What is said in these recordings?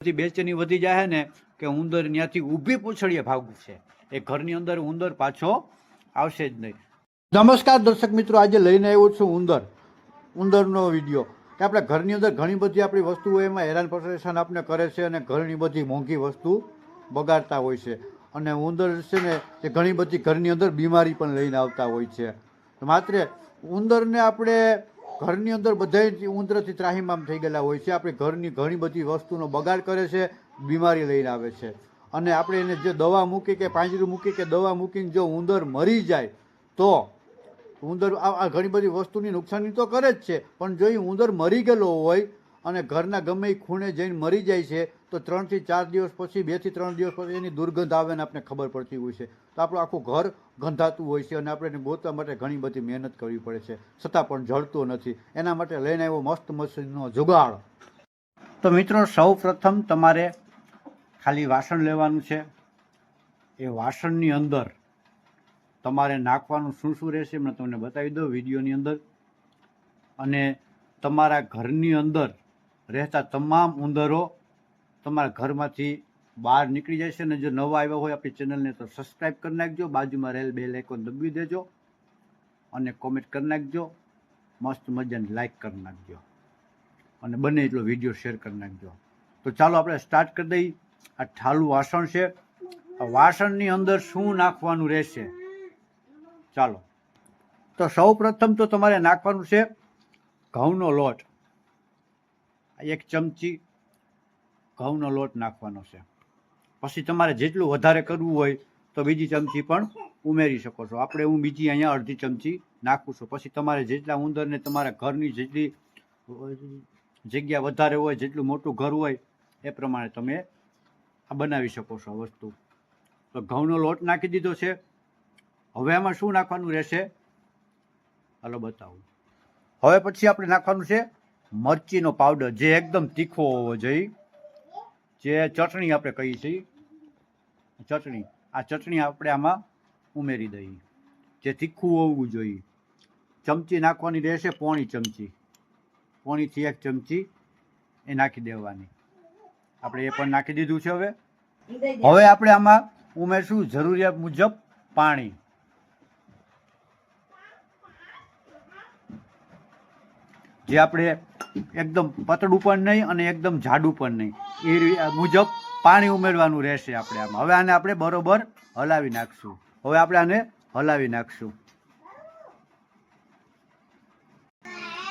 બધી બેચેની વધી જાય ને કે ઉંદર ત્યાંથી ઊભી પૂંછડીએ ભાગશે એ ઘરની અંદર ઉંદર પાછો આવશે જ નહીં. નમસ્કાર દર્શક મિત્રો, આજે લઈને આવ્યો છું ઉંદર. ઉંદરનો વીડિયો. કે આપણે ઘરની અંદર ઘણી બધી આપણી વસ્તુઓ એમાં હેરાન પરેશાન આપણે કરે છે અને ઘણી બધી મોંઘી વસ્તુ બગાડતા હોય છે. અને ઉંદર છે ને, એ ઘણી બધી ઘરની અંદર બીમારી પણ લઈને આવતા હોય છે. માત્ર ઉંદરને આપણે ઘરની અંદર બધા ઉંદરથી ત્રાહીમામ થઈ ગયેલા હોય છે. આપણે ઘરની ઘણી બધી વસ્તુનો બગાડ કરે છે, બીમારી લઈને આવે છે. અને આપણે એને જે દવા મૂકી કે પાંજરું મૂકી કે દવા મૂકીને જો ઉંદર મરી જાય, તો ઉંદર આ ઘણી બધી વસ્તુની નુકસાની તો કરે જ છે. પણ જો એ ઉંદર મરી ગયેલો હોય અને ઘરના ગમે ખૂણે જઈને મરી જાય છે, તો ત્રણથી ચાર દિવસ પછી બેથી ત્રણ દિવસ પછી એની દુર્ગંધ આવે ને આપણે ખબર પડતી હોય છે. તો આપણું આખું ઘર ગંધાતું હોય છે અને આપણે એને ગોતવા માટે ઘણી બધી મહેનત કરવી પડે છે. છતાં પણ જળતો નથી. એના માટે લઈને આવ્યો મસ્ત મશીનનો જુગાડ. તો મિત્રો, સૌ પ્રથમ તમારે ખાલી વાસણ લેવાનું છે. એ વાસણની અંદર તમારે નાખવાનું શું શું રહેશે મેં તમને બતાવી દઉં વિડીયોની અંદર. અને તમારા ઘરની અંદર રહેતા તમામ ઉંદરો તમારા ઘરમાંથી બહાર નીકળી જશે અને જો નવા આવ્યા હોય આપણી ચેનલને તો સબસ્ક્રાઈબ કરી નાખજો. બાજુમાં રહેલ બે લાઇકોન દબાવી દેજો અને કોમેન્ટ કરી નાખજો. મસ્ત મજાની લાઇક કરી નાખજો. અને બને એટલો વીડિયો શેર કરી નાખજો. તો ચાલો આપણે સ્ટાર્ટ કરી દઈએ. આ ઠાલું વાસણ છે. વાસણની અંદર શું નાખવાનું રહેશે? ચાલો. તો સૌ પ્રથમ તો તમારે નાખવાનું છે ઘઉંનો લોટ. એક ચમચી ઘઉંનો લોટ નાખવાનો છે. પછી તમારે જેટલું વધારે કરવું હોય તો બીજી ચમચી પણ ઉમેરી શકો છો. આપણે હું બીજી અહીંયા અડધી ચમચી નાખું છું. પછી તમારે જેટલા ઉંદરને તમારા ઘરની જેટલી જગ્યા વધારે હોય, જેટલું મોટું ઘર હોય, એ પ્રમાણે તમે આ બનાવી શકો છો વસ્તુ. તો ઘઉંનો લોટ નાખી દીધો છે. હવે આમાં શું નાખવાનું રહેશે? હાલો બતાવું. હવે પછી આપણે નાખવાનું છે મરચીનો પાવડર જે એકદમ તીખો હોવો જોઈએ. જે ચટણી આપણે કહીએ છીએ. ચટણી. આ ચટણી આપણે આમાં ઉમેરી દઈએ. જે તીખું હોવું જોઈએ. ચમચી નાખવાની રહેશે પોણી ચમચી. પોણીથી એક ચમચી એ નાખી દેવાની. આપણે એ પણ નાખી દીધું છે હવે. હવે આપણે આમાં ઉમેરશું જરૂરિયાત મુજબ પાણી. જે આપણે એકદમ પતળું પણ નહીં અને એકદમ જાડું પણ નહીં. એ મુજબ પાણી ઉમેરવાનું રહેશે આપણે આમાં. હવે આને આપણે બરોબર હલાવી નાખશું. હવે આપણે આને હલાવી નાખશું.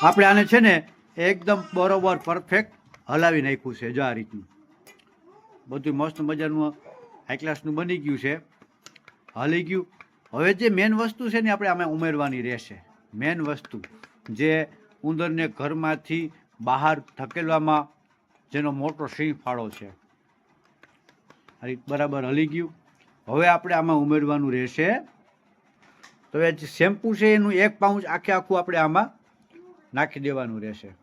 આપણે આને છે ને એકદમ બરોબર પરફેક્ટ હલાવી નાખ્યું છે, જો આ રીતનું. બધું મસ્ત મજાનું હાઈ ક્લાસનું બની ગયું છે. હલી ગયું. હવે જે મેન વસ્તુ છે ને આપણે આમાં ઉમેરવાની રહેશે. મેન વસ્તુ. જે ઉંદરને ઘરમાંથી બહાર ધકેલવામાં જેનો મોટો સિંહ ફાળો છે. બરાબર હલી ગયું. હવે આપણે આમાં ઉમેરવાનું રહેશે. તો એ શેમ્પુ છે એનું એક પાઉચ આખે આખું આપણે આમાં નાખી દેવાનું રહેશે.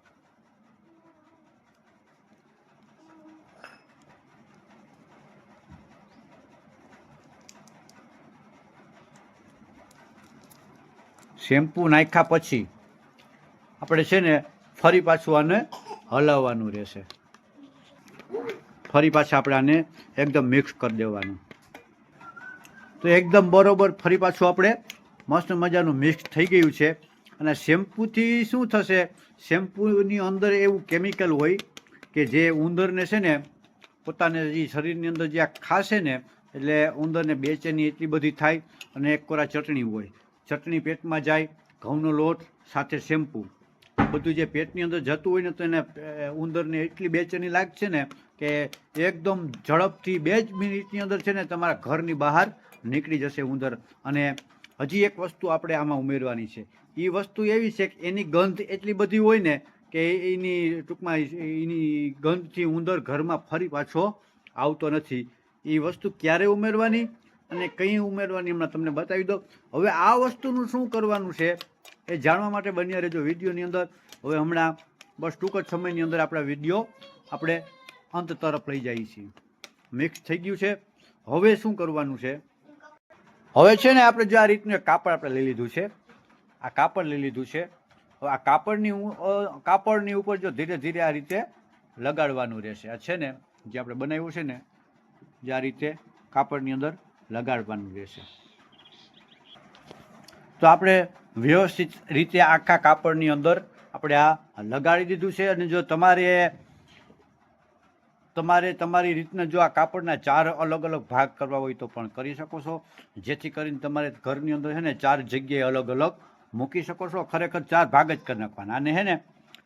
શેમ્પુ નાખ્યા પછી આપણે છે ને ફરી પાછું આને હલાવવાનું રહેશે. ફરી પાછા આપણે આને એકદમ મિક્સ કરી દેવાનું. તો એકદમ બરોબર ફરી પાછું આપણે મસ્ત મજાનું મિક્સ થઈ ગયું છે. અને શેમ્પૂથી શું થશે? શેમ્પૂની અંદર એવું કેમિકલ હોય કે જે ઉંદરને છે ને પોતાને જે શરીરની અંદર જે આ ખાશે ને એટલે ઉંદરને બેચેની એટલી બધી થાય અને એક કોરા ચટણી હોય. ચટણી પેટમાં જાય, ઘઉંનો લોટ, સાથે શેમ્પૂ. બધું જે પેટની અંદર જતું હોય ને તો એને ઉંદરને એટલી બેચેની લાગશે ને કે એકદમ ઝડપથી બે જ મિનિટની અંદર છે ને તમારા ઘરની બહાર નીકળી જશે ઉંદર. અને હજી એક વસ્તુ આપણે આમાં ઉમેરવાની છે. એ વસ્તુ એવી છે કે એની ગંધ એટલી બધી હોય ને કે એની ટૂંકમાં એની ગંધથી ઉંદર ઘરમાં ફરી પાછો આવતો નથી. એ વસ્તુ ક્યારે ઉમેરવાની? અને કઈ ઉમેરવાની હમણાં તમને બતાવી દો હવે આ વસ્તુનું શું કરવાનું છે? એ જાણવા માટે બન્યા રહેજો વિડીયોની અંદર. હવે હમણાં બસ ટૂંક જ સમયની અંદર આપણા વીડિયો આપણે અંત તરફ લઈ જઈએ છીએ. મિક્સ થઈ ગયું છે. હવે શું કરવાનું છે? હવે છે ને આપણે જો આ રીતનું કાપડ આપણે લઈ લીધું છે. આ કાપડ લઈ લીધું છે. હવે આ કાપડની કાપડની ઉપર જો ધીરે ધીરે આ રીતે લગાડવાનું રહેશે. આ છે ને જે આપણે બનાવ્યું છે ને, જે આ રીતે કાપડની અંદર લગાડવાનું રહેશે. તો આપણે વ્યવસ્થિત રીતે આખા કાપડની અંદર આપણે આ લગાડી દીધું છે અને જો તમારે તમારે તમારી રીતના જો આ કાપડના ચાર અલગ અલગ ભાગ કરવા હોય તો પણ કરી શકો છો. જેથી કરીને તમારે ઘરની અંદર છે ને ચાર જગ્યાએ અલગ અલગ મૂકી શકો છો. ખરેખર ચાર ભાગ જ કરી નાખવાના. અને હે ને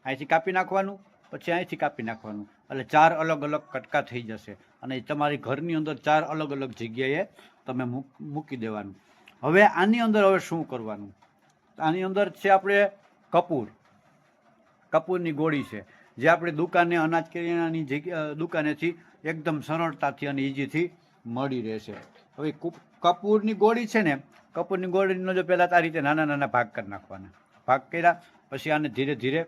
અહીંથી કાપી નાખવાનું, પછી અહીંથી કાપી નાખવાનું. એટલે ચાર અલગ અલગ કટકા થઈ જશે. અને તમારી ઘરની અંદર ચાર અલગ અલગ જગ્યાએ તમે મૂકી દેવાનું. હવે આની અંદર હવે શું કરવાનું? આની અંદર છે આપણે કપૂર. કપૂરની ગોળી છે. જે આપણે દુકાને અનાજ કરિયાણાની જગ્યા દુકાનેથી એકદમ સરળતાથી અને ઇઝીથી મળી રહેશે. હવે કુપ- કપૂરની ગોળી છે ને, કપૂરની ગોળીનો જો પહેલાં આ રીતે નાના નાના ભાગ કરી નાખવાના. ભાગ કર્યા, પછી આને ધીરે ધીરે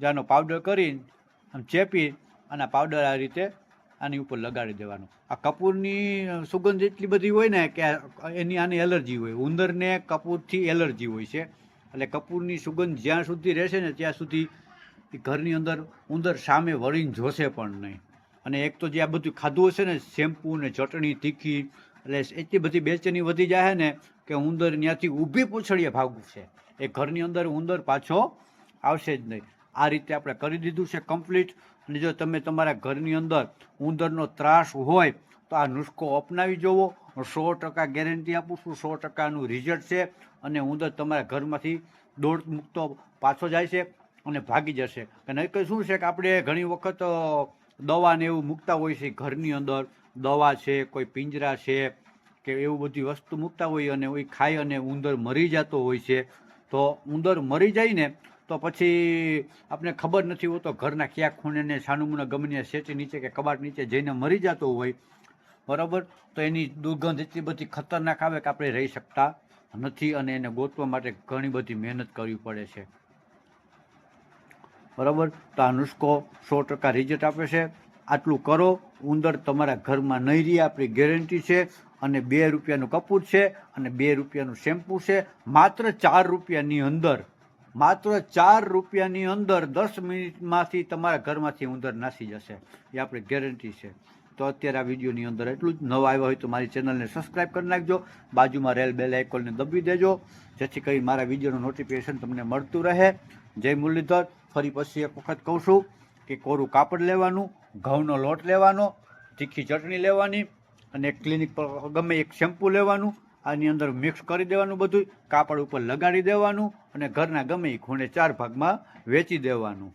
જાનો પાવડર કરીને, આમ ચેપી અને પાવડર આ રીતે આની ઉપર લગાડી દેવાનું. આ કપૂરની સુગંધ એટલી બધી હોય ને કે એની આની એલર્જી હોય. ઉંદરને કપૂરથી એલર્જી હોય છે. એટલે કપૂરની સુગંધ જ્યાં સુધી રહેશે ને ત્યાં સુધી ઘરની અંદર ઉંદર સામે વળીને જોશે પણ નહીં. અને એક તો જે આ બધું ખાધું હશે ને, શેમ્પૂ ને ચટણી, તીખી, એટલે એટલી બધી બેચેની વધી જાય ને કે ઉંદર ત્યાંથી ઊભી પૂછડીએ ભાગશે. એ ઘરની અંદર ઉંદર પાછો આવશે જ નહીં. આ રીતે આપણે કરી દીધું છે કમ્પ્લીટ અને જો તમે તમારા ઘરની અંદર ઉંદરનો ત્રાસ હોય, તો આ નુસ્ખો અપનાવી જોવો. સો ટકા ગેરંટી આપું છું, સો ટકાનું રિઝલ્ટ છે અને ઉંદર તમારા ઘરમાંથી દોડ મૂકતો પાછો જાય છે અને ભાગી જશે. અને એક શું છે કે આપણે ઘણી વખત દવાને એવું મૂકતા હોય છે ઘરની અંદર. દવા છે, કોઈ પિંજરા છે કે એવું બધી વસ્તુ મૂકતા હોય અને એ ખાઈ અને ઉંદર મરી જતો હોય છે. તો ઉંદર મરી જાય ને તો પછી આપણે ખબર નથી હોતો ઘરના ક્યાં ખૂણે ને છાનુમુના ગમે સેટી નીચે કે કબાટ નીચે જઈને મરી જતો હોય. બરાબર? તો એની દુર્ગંધ એટલી બધી ખતરનાક આવે કે આપણે રહી શકતા નથી અને એને ગોતવા માટે ઘણી બધી મહેનત કરવી પડે છે. બરાબર? તો આ નુસ્ખો સો ટકા રિઝલ્ટ આપે છે. આટલું કરો, ઉંદર તમારા ઘરમાં નહીં રહે, આપણી ગેરંટી છે અને બે રૂપિયાનું કપૂર છે અને બે રૂપિયાનું શેમ્પૂ છે. માત્ર ચાર રૂપિયાની અંદર માત્ર ચાર રૂપિયાની અંદર દસ મિનિટમાંથી તમારા ઘરમાંથી ઉંદર નાસી જશે. એ આપણી ગેરંટી છે. તો અત્યારે આ વિડીયોની અંદર એટલું જ. નવા આવ્યા હોય તો મારી ચેનલને સબસ્ક્રાઈબ કરી નાખજો. બાજુમાં રેલ બેલ આઇકોનને દબી દેજો. જેથી કરી મારા વિડીયોનું નોટિફિકેશન તમને મળતું રહે. જય મુરલીધર. ફરી પછી એક વખત કહું છું કે કોરું કાપડ લેવાનું, ઘઉંનો લોટ લેવાનો, તીખી ચટણી લેવાની અને ક્લિનિક પર ગમે એક શેમ્પૂ લેવાનું. આની અંદર મિક્સ કરી દેવાનું બધું કાપડ ઉપર લગાડી દેવાનું અને ઘરના ગમે એ ખૂણે ચાર ભાગમાં વેચી દેવાનું.